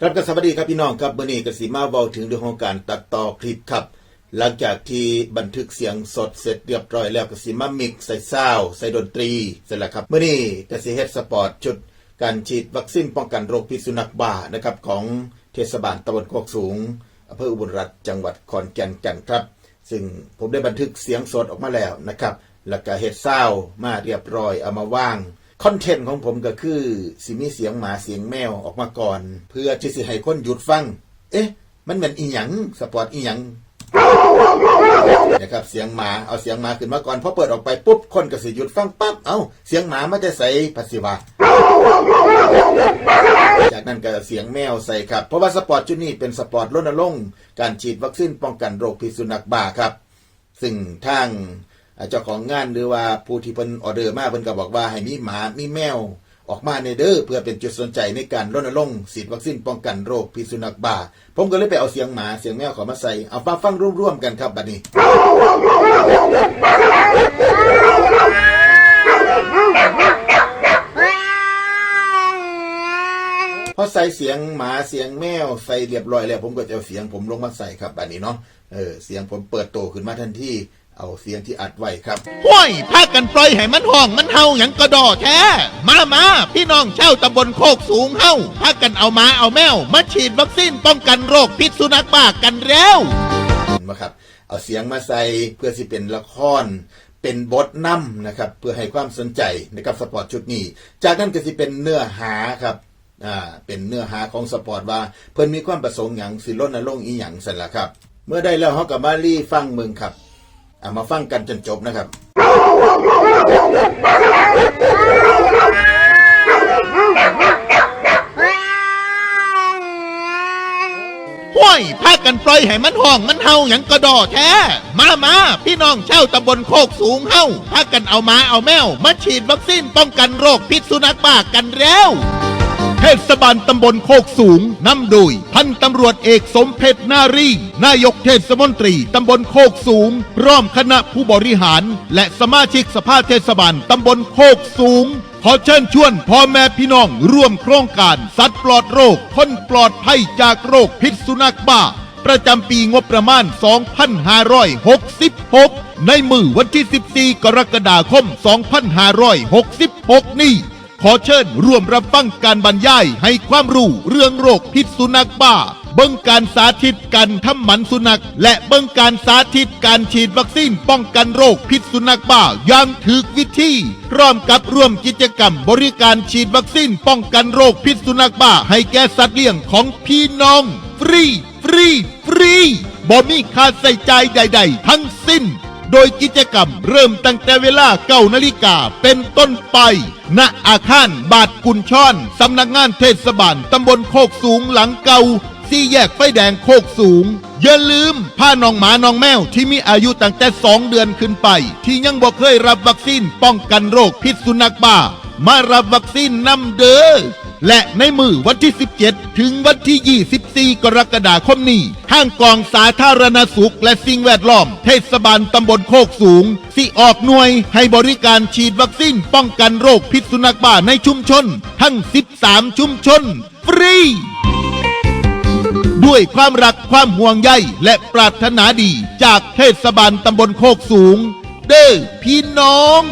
ครับก็สวัสดีครับพี่น้องครับเมื่อนี้กสิมาเว้าถึงเรื่องของการตัดต่อคลิปครับ หลังจากที่บันทึกเสียงสดเสร็จเรียบร้อยแล้วกสิมามิกใส่ซาวใส่ดนตรีเสร็จแล้วครับเมื่อนี้กสิเฮดสปอร์ตชุดการฉีดวัคซีนป้องกันโรคพิษสุนัขบ้านะครับของเทศบาลตำบลโคกสูงอำเภออุบลรัตน์จังหวัดขอนแก่นกันครับ ซึ่งผมได้บันทึกเสียงสดออกมาแล้วนะครับแล้วก็เฮดซาวมาเรียบร้อยเอามาว่าง คอนเทนต์ของผมก็คือสิมีเสียงหมาเสียงแมวออกมาก่อน เพื่อที่สิให้คนหยุดฟัง เอ๊ะ มันเหมือนอีหยังสปอร์ตอีหยังนะครับเสียงหมาเอาเสียงหมาขึ้นมาก่อนพอเปิดออกไปปุ๊บคนก็สิหยุดฟังปั๊บเอ้าเสียงหมามาจะใส่ภาษิวาจากนั้นก็เสียงแมวใส่ครับ เพราะว่าสปอร์ตชุดนี้เป็นสปอร์ตรณรงค์การฉีดวัคซีนป้องกันโรคพิษสุนัขบ้าครับ ซึ่งทาง เจ้าของงานหรือว่าผู้ที่เพิ่นออเดอร์มาเพิ่นก็บอกว่าให้มีหมา มีแมว ออกมาในเด้อเพื่อเป็นจุดสนใจในการรณรงค์ฉีดวัคซีนป้องกันโรคพิษสุนัขบ้า ผมก็เลยไปเอาเสียงหมาเสียงแมวขอมาใส่ เอาฟังฟังร่วมๆกันครับบัดนี้พอใส่เสียงหมาเสียงแมวใส่เรียบร้อยแล้ว ผมก็จะเอาเสียงผมลงมาใส่ครับอันนี้เนาะเออเสียงผมเปิดโตขึ้นมาทันที เอาเสียงที่อัดไว้ครับห้วยพากันปล่อยให้มันห้องมันเฮาหยังกระดอแท้ มามาพี่น้องเช่าวตำบลโคกสูงเฮาพากันเอาหมาเอาแมว มาฉีดวัคซีนป้องกันโรคพิษสุนัขบ้ากันเร็วเห็นไหมครับ เอาเสียงมาใส่เพื่อสิเป็นละครเป็นบทนำนะครับ เพื่อให้ความสนใจนะครับสปอร์ตชุดนี้ จากนั้นก็สิเป็นเนื้อหาครับอ่าเป็นเนื้อหาของสปอร์ตว่า เพิ่นมีความประสงค์หยังสิรณรงค์อีหยังสั่นล่ะครับ เมื่อได้แล้วเฮากับมารีฟังเมืองครับ เอามาฟังกันจนจบนะครับ ห้วยพากันปล่อยให้มันห้องมันเฮาหยังกระดอแท้ มามาพี่น้องเช่าวตำบลโคกสูงเฮาพากันเอาหมาเอาแมว มาฉีดวัคซีนป้องกันโรคพิษสุนัขบ้ากันเร็ว เทศบาลตำบลโคกสูงนำโดย พันตำรวจเอกสมเพชรนารีนายกเทศมนตรีตำบลโคกสูงร้อมคณะผู้บริหาร และสมาชิกสภาเทศบาลตำบลโคกสูงขอเชิญชวนพ่อแม่พี่น้องร่วมโครงการ สัตว์ปลอดโรคคนปลอดภัยจากโรคพิษสุนัขบ้า ประจำปีงบประมาณ 2566 ในมือวันที่ 14 กรกฎาคม 2566 นี้ ขอเชิญร่วมรับฟังการบรรยาย ให้ความรู้เรื่องโรคพิษสุนัขบ้า เบิ่งการสาธิตการทำหมันสุนัข และเบิ่งการสาธิตการฉีดวัคซีนป้องกันโรคพิษสุนัขบ้าอย่างถูกวิธีพร้อมกับร่วมกิจกรรมบริการฉีดวัคซีนป้องกันโรคพิษสุนัขบ้า ให้แก่สัตว์เลี้ยงของพี่น้อง ฟรี ฟรี ฟรีบ่มีค่าใส่ใจายใด ๆ ทั้งสิ้น โดยกิจกรรมเริ่มตั้งแต่เวลาเก้านาฬิกาเป็นต้นไป ณ อาคารบาทกุญช่อน สำนักงานเทศบาลตำบลโคกสูงหลังเก่าสี่แยกไฟแดงโคกสูง อย่าลืมพาน้องหมาน้องแมวที่มีอายุตั้งแต่สองเดือนขึ้นไป ที่ยังบ่เคยรับวัคซีนป้องกันโรคพิษสุนัขบ้า มารับวัคซีนนำเด้อและในมือวันที่ 17 ถึงวันที่ 24กรกฎาคมนี้ห้างกองสาธารณสุข และสิ่งแวดล้อม เทศบาลตำบลโคกสูง สิออกหน่วยให้บริการฉีดวัคซีนป้องกันโรคพิษสุนัขบ้าในชุมชน ทั้ง 13 ชุมชน ฟรีด้วยความรักความห่วงใยและปรารถนาดีจากเทศบาลตำบลโคกสูง เด้อพี่น้อง